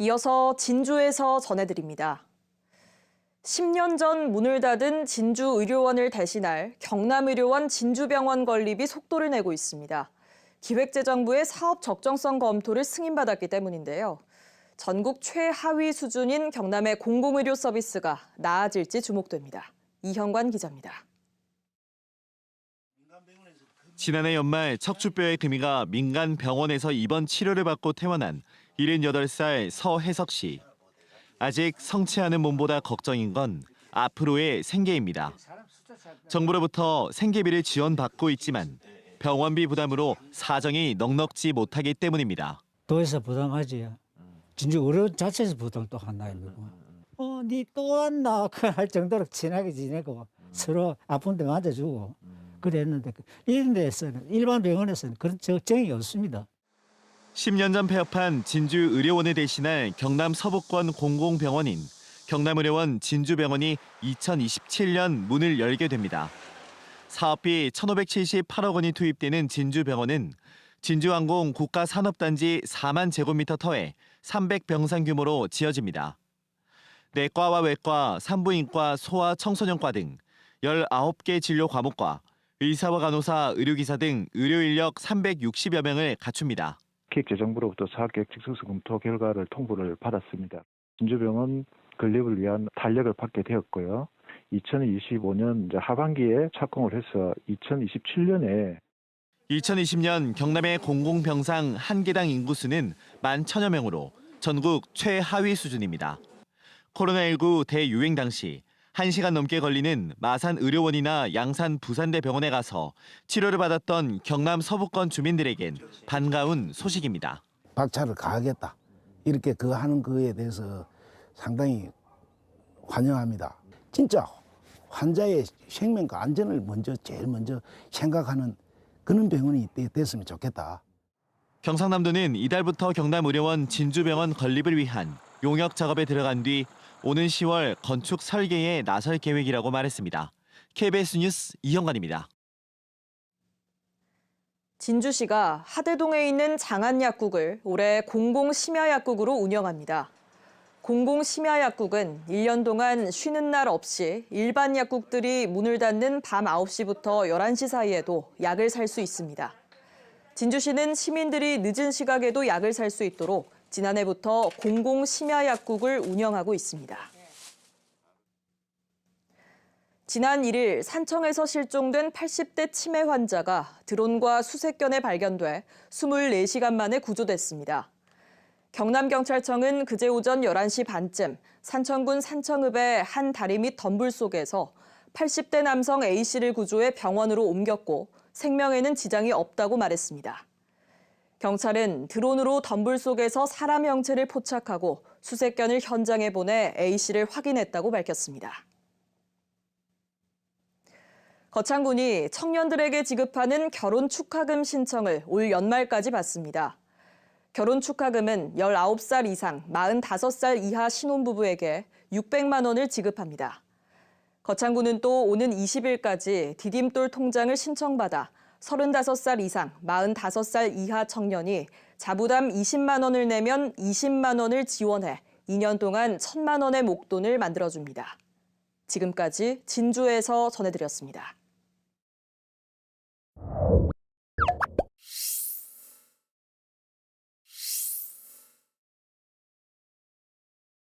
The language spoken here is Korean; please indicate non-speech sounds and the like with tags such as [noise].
이어서 진주에서 전해드립니다. 10년 전 문을 닫은 진주 의료원을 대신할 경남의료원 진주병원 건립이 속도를 내고 있습니다. 기획재정부의 사업 적정성 검토를 승인받았기 때문인데요. 전국 최하위 수준인 경남의 공공의료 서비스가 나아질지 주목됩니다. 이현관 기자입니다. 지난해 연말 척추뼈의 금이가 민간 병원에서 입원 치료를 받고 퇴원한 78살 서혜석 씨. 아직 않은 몸보다 걱정인 건 앞으로의 생계입니다. 정부로부터 생계비를 지원받고 있지만 병원비 부담으로 사정이 넉넉지 못하기 때문입니다. 도에서 부담하지. 진짜 의료 자체에서 부담 또 있고. 어, 니 또 왔나? 그 [laughs] 할 정도로 친하게 지내고 서로 아픈 데 맞아주고 그랬는데 그 이런 데서는 일반 병원에서는 그런 걱정이 없습니다. 10년 전 폐업한 진주 의료원을 대신할 경남 서부권 공공병원인 경남의료원 진주병원이 2027년 문을 열게 됩니다. 사업비 1,578억 원이 투입되는 진주병원은 진주항공 국가산업단지 4만 제곱미터 터에 300병상 규모로 지어집니다. 내과와 외과, 산부인과, 소아 청소년과 등 19개 진료 과목과 의사와 간호사, 의료기사 등 의료 인력 360여 명을 갖춥니다. 기획재정부로부터 사업계획 직속수 검토 결과를 통보를 받았습니다. 진주병원 건립을 위한 탄력을 받게 되었고요. 2025년 하반기에 착공을 해서 2027년에 2020년 경남의 공공병상 한 개당 인구수는 1만 천여 명으로 전국 최하위 수준입니다. 코로나19 대유행 당시 1시간 넘게 걸리는 마산 의료원이나 양산 부산대 병원에 가서 치료를 받았던 경남 서부권 주민들에겐 반가운 소식입니다. 박차를 가하겠다. 이렇게 그 하는 거에 대해서 상당히 환영합니다. 진짜 환자의 생명과 안전을 먼저 제일 먼저 생각하는 그런 병원이 되- 됐으면 좋겠다. 경상남도는 이달부터 경남의료원 진주병원 건립을 위한 용역 작업에 들어간 뒤 오는 10월 건축 설계에 나설 계획이라고 말했습니다. KBS 뉴스 이현관입니다. 진주시가 하대동에 있는 장안약국을 올해 공공심야약국으로 운영합니다. 공공심야약국은 1년 동안 쉬는 날 없이 일반 약국들이 문을 닫는 밤 9시부터 11시 사이에도 약을 살 수 있습니다. 진주시는 시민들이 늦은 시각에도 약을 살 수 있도록 지난해부터 공공 심야약국을 운영하고 있습니다. 지난 1일 산청에서 실종된 80대 치매 환자가 드론과 수색견에 발견돼 24시간 만에 구조됐습니다. 경남경찰청은 그제 오전 11시 반쯤 산청군 산청읍의 한 다리 밑 덤불 속에서 80대 남성 A씨를 구조해 병원으로 옮겼고 생명에는 지장이 없다고 말했습니다. 경찰은 드론으로 덤불 속에서 사람 형체를 포착하고 수색견을 현장에 보내 A씨를 확인했다고 밝혔습니다. 거창군이 청년들에게 지급하는 결혼 축하금 신청을 올 연말까지 받습니다. 결혼 축하금은 19살 이상, 45살 이하 신혼부부에게 600만 원을 지급합니다. 거창군은 또 오는 20일까지 디딤돌 통장을 신청받아 35살 이상, 45살 이하 청년이 자부담 20만 원을 내면 20만 원을 지원해 2년 동안 1천만 원의 목돈을 만들어줍니다. 지금까지 진주에서 전해드렸습니다.